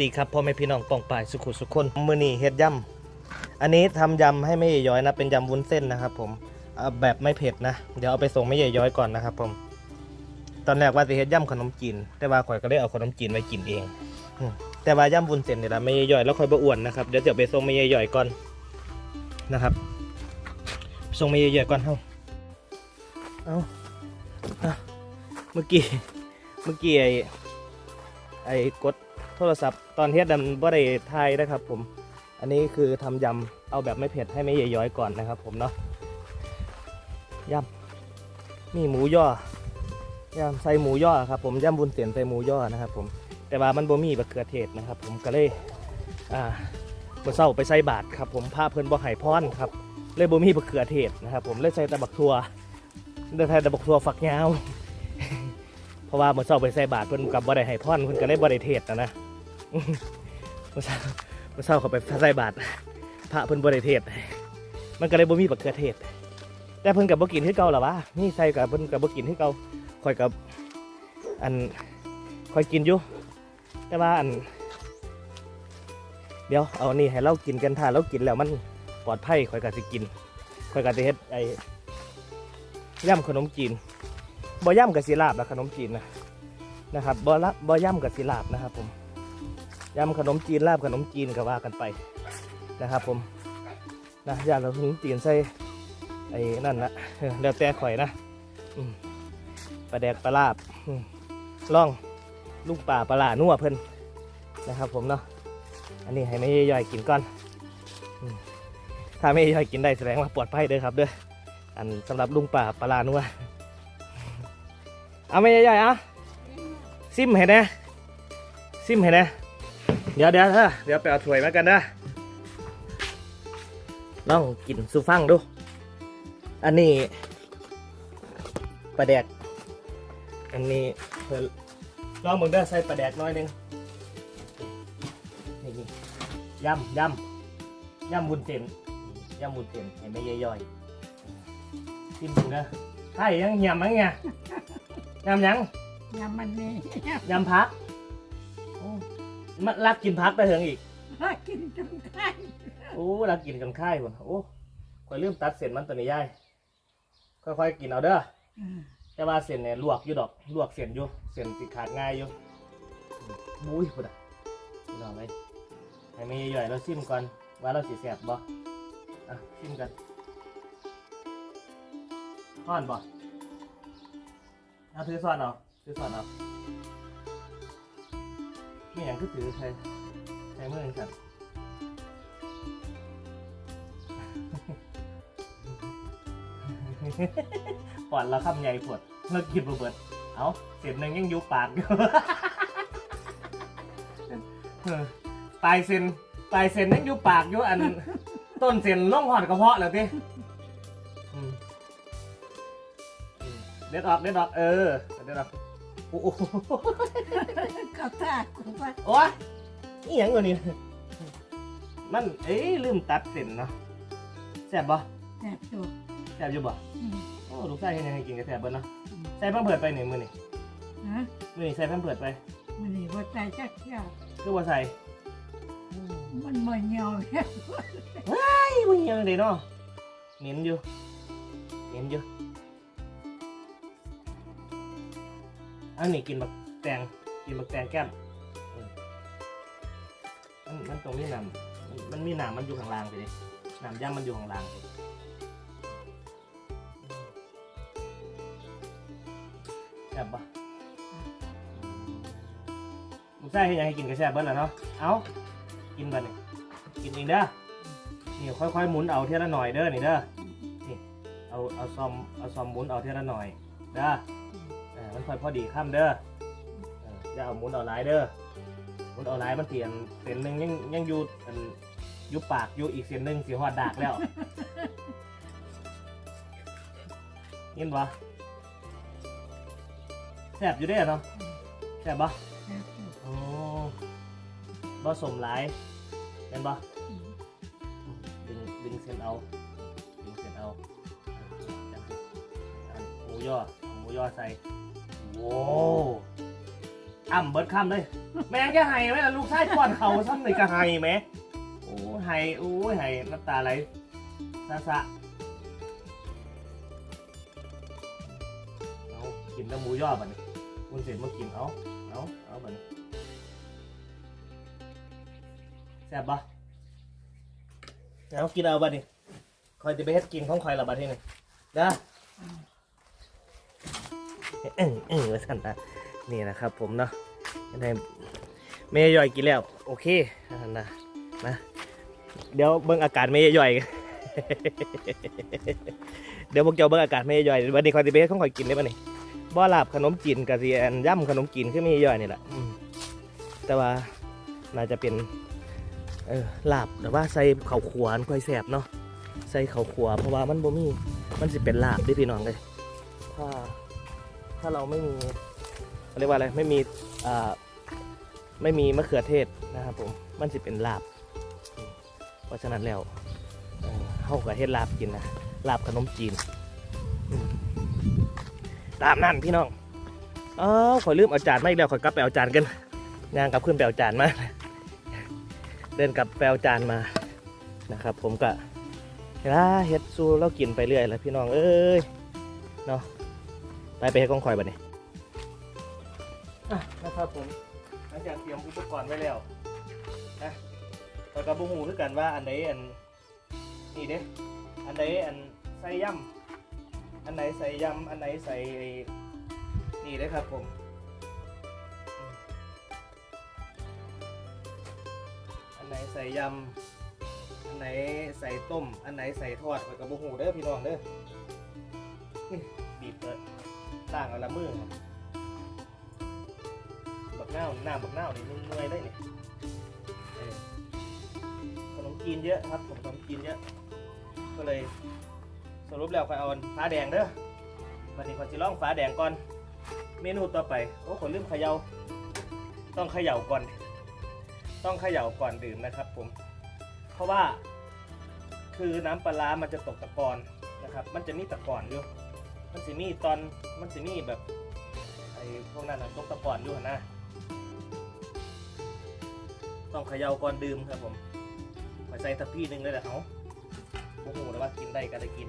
ดีครับพ่อแม่พี่น้องปองปายสุขุสุขคนมือนีเฮ็ดยำอันนี้ทำยำให้ไม่ย้อยนะ เป็นยำวุ้นเส้นนะครับ ผมแบบไม่เผ็ดนะ เดี๋ยวเอาไปส่งไม่ย้อยก่อนนะครับ ผม ตอนแรกว่าจะเฮ็ดยำขนมจีน แต่ว่าข่อยก็ได้เอาขนมจีนไว้กินเอง แต่ว่ายำวุ้นเส้นเนี่ยละไม่ย้อยแล้วค่อยบะอ้วนนะครับ เดี๋ยวจะเอาไปส่งไม่ย้อยก่อนนะครับ ส่งไม่ย้อยก่อนเฮ้าเอาเอาเมื่อกี้ เมื่อกี้ไอ้ไอ้กด โทรศัพท์ตอนเฮ็ดดันบ่ได้ทายนะครับผม อันนี้คือทำยำเอาแบบไม่เผ็ดให้ไม่ใหญ่ย้อยก่อนนะครับผมเนาะยำมีหมูย่อยำใส่หมูย่อครับผมยำบุญเสียนใส่หมูย่อนะครับผมแต่ว่ามันบ่มีบะเขือเทศนะครับ ผมก็เลยอ่าเมื่อเช้าไปใส่บาตรครับผมพาเพิ่นบ่ให้พรครับเลยบ่มีบะเขือเทศนะครับ ผมเลยใส่แต่บักทัวเลยใส่แต่บักทัวฝักยาวเพราะว่าเมื่อเช้าไปใส่บาตรเพิ่นกับบ่ได้ให้พรเพิ่นก็เลยบ่ได้เทศนะนะ มื่อเช้าเมื่อเช้าเขาไปใส่บาตรพระเพิ่นบ่ได้เทศ มันก็เลยบ่มีบักเขือเทศ แต่เพิ่นกับบ่กินคือเก่าหรอวะนี่ใส่กับเพิ่นกับบ่กินคือเก่าข่อยกับอันข่อยกินอยู่แต่ว่าอัน เดี๋ยวเอานี่ให้เรากินกันถ้าเรากินแล้วมันปลอดภัยข่อยก็สิกินข่อยก็สิเฮ็ดไอ้ย่ำขนมจีนบ่ย่ำกับสิลาบนะขนมจีนนะนะครับบ่ละบ่ย่ำกับสิลาบนะครับผม ยำขนมจีนลาบขนมจีนก็ว่ากันไปนะครับ ผมนะยำขนมจีนใส่ไอ้นั่นนะแล้วแต่ข่อยนะปลาแดกปลาลาบล่องลูกป่าปลาลานัวเพิ่นนะครับ ผมเนาะอันนี้ให้ไม่ย่อยกินก่อนถ้าไม่ย่อยกินได้แสดงว่าปลอดภัยเด้อครับเด้ออันสำหรับลุงป่าปลาลานัวเอาไม่ย่อยๆอะซิมเห็นไหมซิมเห็นไหม เดี๋ยวเดี๋ยวเธอเดี๋ยวไปเอาถ้วยมากันนะลองกินซูฟังดู อันนี้ปลาแดก อันนี้เพิ่นลองมึงเด้อใส่ปลาแดกหน้อยหนึงนี่นี่ยำยำยำบุญเต็นยำบุญเต็นให้ไม่ย่อยๆกินมึงเด้อใช่ยังยำมั้งไงยำยังยำมันนี่ยำพักโอ้ มันรักกินพักไปเถิงอีก มากินจนไข้โอ้เวลากินกันค่ายคนโอ้ค่อยลืมตัดเส้นมันตัวนี้ย่ายค่อยๆกินเอาเด้อ อืมแต่ว่าเส้นเนี่ยลวกอยู่ดอกลวกเส้นอยู่เส้นสิขาดง่ายอยู่บุ้ยพุ่นอะพี่น้องเลยให้ไม่ย่อยๆเราซิมก่อนว่าเราสิแสบบ่อะซิมกันซ่อนบ่เอาถือซ่อนเอาถือซ่อนเอา ไม่อย่างคือถือใครใช้มือกันปอดเราคำใหญ่ปวดเลิกกินบ่เบิดเอาเศษหนึ่งยังอยู่ปากอยู่เออปลายเส้นปลายเส้นยังอยู่ปากอยู่อัน ต้นเส้นล่องหอดกระเพาะแล้วพี่อือืมเด็ดออกเด็ดออกเออเด็ดออกโอ้ ก็ท่ากูว่าโอ้ยนี่ยังอยู่นี่มัน เอ้ยลืมตัดเส้นเนาะแซ่บบ่แสบตัวแซ่บอยู่บ่อืมโอ้ลูกชายเห็นยังไงกินกระแซ่บเบิ้เนาะใส่แพมเพิร์ดไปหนึ่งมือนี่ฮะมือนี่ใส่แพมเพิร์ดไปมันนี่ว่าใจจักเที่ยวคือว่าใส่มันเหมือนเหี่ยวเนี่ยไอ้มึงยังไงเนาะเหม็นอยู่เหม็นอยู่อันนี้กินบักแตง กินบักแตงแก้มอืมมันมันตรงนี้น้ำมันมันมีน้ำมันอยู่ข้างล่างไปดิน้ำย่ำมันอยู่ข้างล่างไปแซ่บปะลูกชายเห็นยังให้กินกระแซ่บเบิ้ลแล้วเนาะ เอากินไปนี่กินเองเด้อนี่ค่อยๆหมุนเอาเท่าละหน่อยเด้อนี่เด้อ นี่ เอาเอาซอมเอาซอมหมุนเอาเท่าละหน่อยเด้อเออมันค่อยพอดีข้ามเด้อ เอออย่าเอาหมุนเอาหลายเด้อหมุนเอาหลายมันเปลี่ยนเส้นหนึ่งยังยังอยู่อันอยุบปากอยู่อีกเส้นหนึ่งสีหอดดากแล้วยินปะแซ่บอยู่เด้อเนาะแซ่บปะแสบตัวโอ้บ่สมหลายเห็นปะอืมดึงดึงเส้นเอาดึงเส้นเอาจับสิอันหมูย่อเอาหมูย่อใส่โว้ อ่ำเบิดข้ามเลย แม่งจะไห้ไหมล่ะลูกชายก่อนเขาซ้ำเลยก็ไห้ไหมโอ้ไห้โอ้ไห้น้ำตาไหลซะซะเอากินน้ำหมูยอบันี้คุณเสร็จมากินเอาเอาเอาบันี้แซ่บปะเอากินเอาบัดนี้คอยจะไปเฮ็ดกินของคอยละบัดทีนี่นะเออเออว่สันนะ นี่นะครับผมเนาะในเมย์ย่อยกินแล้ว โอเคนั่นนะนะ เดี๋ยวเบิ่งอากาศเมย์ย่อยเดี๋ยวพวกเจ้าเบิ่งอากาศเมย์ย่อยวันนี้คอยจะไปให้ของคอยกินได้ปะนี่บ่ลาบขนมจีนกะเซียนย่ำขนมจีนคือเมย์ย่อยนี่แหละแต่ว่าน่าจะเป็นเออลาบแต่ว่าใส่ข้าวขวานค่อยแสบเนาะใส่ข้าวขวเพราะว่ามันบ่มีมันสิเป็นลาบด้วยพี่น้องเลยถ้าถ้าเราไม่มี เขาเรียกว่าอะไรไม่มีไม่มีมะเขือเทศนะครับผมมันจะเป็นลาบ เพราะฉะนั้นแล้วเอ่อเข้ากับเฮ็ดลาบกินนะลาบขนมจีน ตามนั่นพี่น้องอ๋อขอยลืมเอาจานมาอีกแล้วขอยกลับไปเอาจานกันย่างกลับขึ้นไปเอาจานมาเดินกลับไปเอาจานมานะครับ ผมก็เฮ็ดเฮ็ดสู้เรากินไปเรื่อยแล้วพี่น้องเอ้ยเนาะไปไปให้ก้องคอยบัดนี้อ่ นะครับผมหลังจากเตรียมอุปกรณ์ไว้แล้วนะแต่กับบุหูคือกันว่าอันไหนอันนี่เด้อันไหนอันใส่ย่ำอันไหนใส่ย่ำอันไหนใส่นี่เด้ครับผมอันไหนใส่ยำอันไหนใส่ต้ม อันไหนใส่ทอดข้อยกับบุหูเด้อพี่น้องเด้อบีบเลยต่างกันละมือครับ กเน่าวหน้าบักเน่าวนี่มึงเมื่อยได้เนี่ยขนมจีนเยอะครับผมขนมจีนเยอะ ก็เลยสรุปแล้วค่อยเอาฟ้าแดงเด้อวันนี้ขอจิล่องฟ้าแดงก่อน เมนูต่อไป โอ้ขอลืมเขยา่าต้องเขย่าก่อน ต้องเขย่าก่อนดื่มนะครับผม เพราะว่า คือน้ำปลามันจะตกตะกอนนะครับ มันจะมีตะกอนอยู่ มันสิมีตอน มันสิมีแบบไอ้พวกนั้นนะตกตะกอนอยู่หั่นนะ ต้องเขย่าก่อนดื่มครับผมมาใส่ทัพพี่หนึ่งเลยแหละเอาโอ้โหแล้วว่ากินได้ก็ได้กิน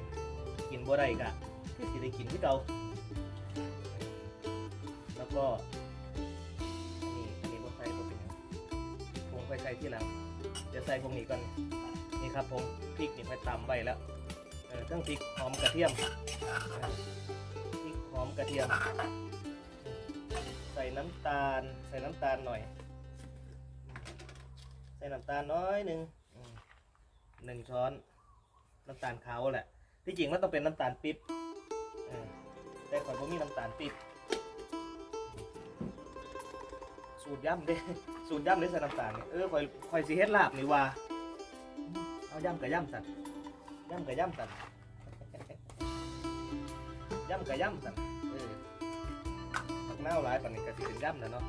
กินบ่ได้ก็คือสิได้กินที่เก่าแล้วก็นนี้อันนี้บ่ใส่บ่เป็นหยังผมค่อยใส่ที่หลังเดี๋ยวใส่พวกนี้ก่อนนี่ครับผมพริกนี่ค่อยตำไว้แล้วเออเครื่องพริกหอมกระเทียมพริกหอมกระเทียม น้ำตาล ใส่น้ำตาลหน่อย ใส่น้ำตาลน้อยหนึ่งหนึ่งช้อน น้ำตาลขาวแหละ ที่จริงมันต้องเป็นน้ำตาลปิ๊บแต่ข่อยผมมีน้ำตาลปิ๊บสูตรย่ำเด้สูตรย่ำหรือใส่น้ำตาลนี่เออข่อยข่อยสิเฮ็ดลาบนี่ว่าเอาย่ำกับย่ำสัตว์ย่ำกับย่ำสัตว์ย่ำกับย่ำสันเออผัก เน่าหลายปันนี้ก็สิเป็นย่ำนะเนาะ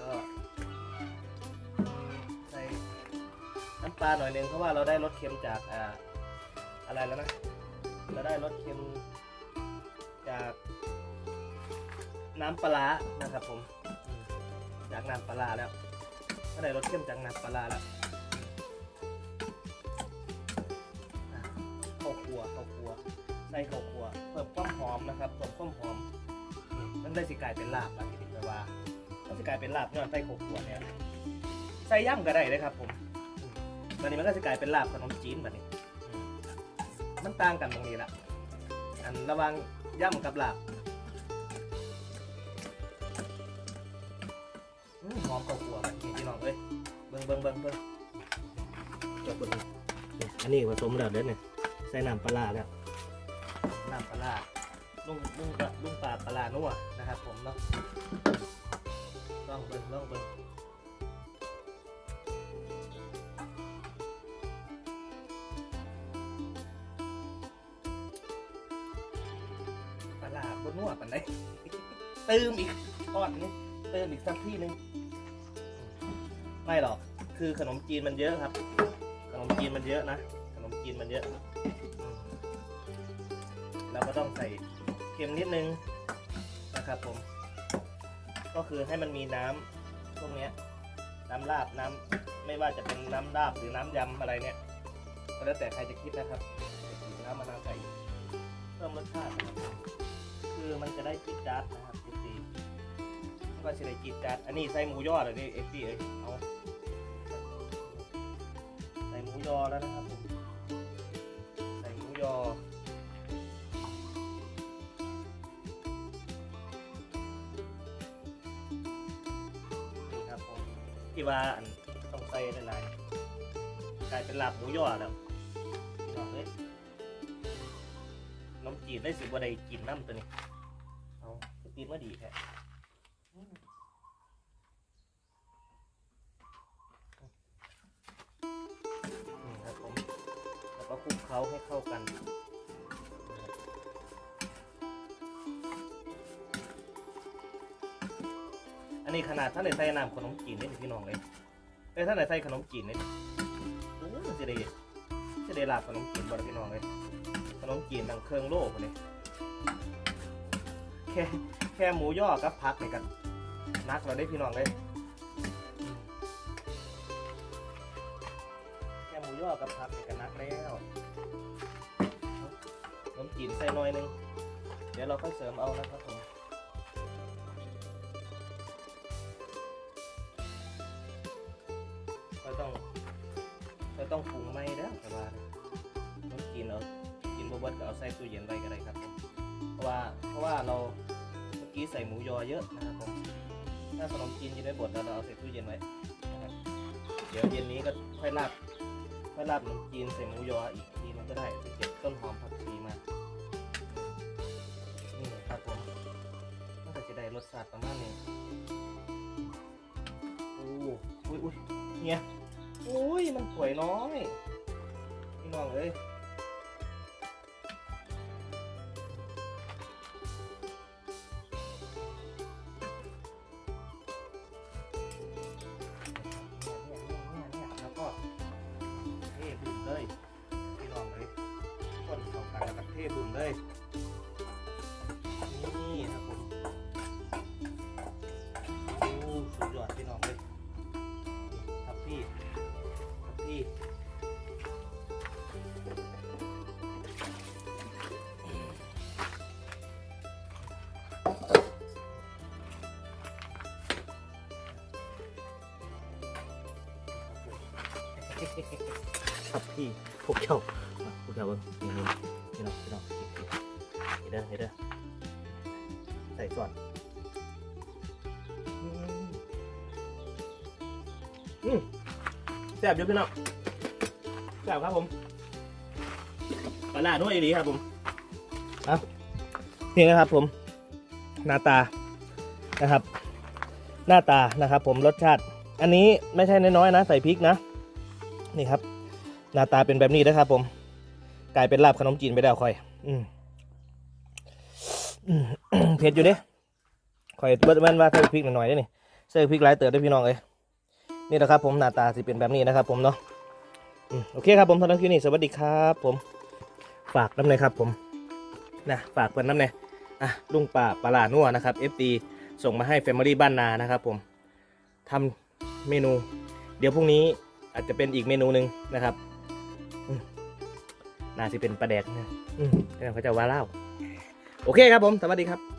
ก็ใส่น้ำปลาหน่อยหนึงเพราะว่าเราได้รสเค็มจากอ่าอะไรแล้วนะเราได้รสเค็มจากน้ำปลานะครับผม จากน้ำปลาแล้วก็ได้รสเค็มจากน้ำปลาแล้ว ส่ข้าวคั่วเพิ่มความหอมนะครับเพิ่มความหอมนี่มันได้สิกลายเป็นลาบอะที่ถึงไปว่ามันสิกลายเป็นลาบย้อนใส่ข้าวคั่วเนี่ยใส่ย่ำก็ได้เลยครับผมอืมตอนนี้มันก็จะกลายเป็นลาบขนมจีนแบบนี้อืมมันต่างกันตรงนี้แหละอันระหวังย่ำกับลาบอืมหอมข้าวคั่วแบบนี้พี่น้องเอ้ยเบิ่งเบิ่งเบิ่งเบิ่งจบเบิ่งนี่อันนี้ผสมแล้วเด้อเนี่ยใส่น้ำปลาร้าแล้วน้ำปลาร้า ลุงลุงปลาลุงปลาปลาร้านัวนะครับผมเนาะลองเบิ่งลองเบิ่งปลาร้าบนนัวปันไดเติมอีกทอดนี้เติมอีกสักที่หนึงไม่หรอกคือขนมจีนมันเยอะครับ ขนมจีนมันเยอะนะ ขนมจีนมันเยอะเราก็ต้องใส่ เค็มนิดนึงนะครับผม ก็คือให้มันมีน้ำพวกนี้น้ำลาบน้ำไม่ว่าจะเป็นน้ำลาบหรือน้ำยำอะไรเนี่ยก็แล้วแต่ใครจะคิดนะครับน้ำมะนาวใส่เพิ่มรสชาตินะครับคือมันจะได้จี๊ดจ๊าดนะครับเอฟซีก็จะได้จี๊ดจ๊าดอันนี้ใส่หมูยอเลยนี่เอฟซีเอ้ยเอาใส่หมูยอแล้วนะครับผมใส่หมูยอ ที่ว่าอันต้องใส่หลายๆกลายเป็นลาบหมูยอแล้วพี่น้องเอ้ยน้ำจีนได้สิบวันใดกินน้ำตัวนี้เอาตีมาดีแค่ นี้ขนาดท่านไหนใส่น้ำขนมจีนได้พี่น้องเลยเอ้ยท่านไหนใส่ขนมจีนเนี่ยโอ้จะได้จะได้ลาบขนมจีนบ่ล่ะพี่น้องเลยขนมจีนดังเครื่องโลกเลยแค่แค่หมูย่อกับผักเนี่ยกันนักเราได้พี่น้องเลยแค่หมูย่อกับผักนี่กันนักแล้วขนมจีนใส่หน่อยหนึงเดี๋ยวเราค่อยเสริมเอานะครับผมี้ใส่หมูยอเยอะนะครับผมถ้าขนมจีนอยินได้บดเราเอาใส่ตู้เย็นไว้นะครับเดี๋ยวเย็นนี้ก็ค่อยราดค่อยราดขนมจีนใส่หมูยออีกทีนึงก็ได้เก็บต้นหอมผักชีมานี่ครับผมน่าจะได้รสชาติประมาณนี้โอ้อุ้ยอุ้ยเนี่ยโอ้ยมันสวยน้อยพี่น้องเอ้ย องกันแล้วก็เลยนี่ครับผมโอ้สุดยอดพี่น้องเลยครับพี่ครับพี่ครับพี่พวกเจ้า มาวก็ยิงนี่นี่นี่น้องนี่น้องนี่เด้อนี่เด้อใส่ส่วนอืมแซ่บเยอะพี่น้องแซ่บครับผมปลาหน้าด้วยดีครับผมเอานี่นะครับผม หน้าตานะครับ หน้าตานะครับ ผมรสชาติ อันนี้ไม่ใช่น้อยๆนะ ใส่พริกนะ นี่ครับ หน้าตาเป็นแบบนี้นะครับผม กลายเป็นลาบขนมจีนไปแล้วค่อย อืมเผ็ดอยู่เด้ค่อยเบิดแม่นว่าใส่พริกหน่อยๆได้นี่ใส่พริกหลายเติร์ได้พี่น้องเอ้ยนี่นะครับผมหน้าตาสิเป็นแบบนี้นะครับผมเนาะโอเคครับผมสำหรับคลิปนี้สวัสดีครับผมฝากน้ำเลยครับผมนะฝากเพื่อนน้ำเลยอะลุงป่าปลาหนัวนะครับ FD ส่งมาให้ Family บ้านนานะครับผมทำเมนู เดี๋ยวพรุ่งนี้อาจจะเป็นอีกเมนูหนึ่งนะครับ น่าจะเป็นปลาแดกนะอืมเขาจะว่าเล่า โอเคครับผม สวัสดีครับ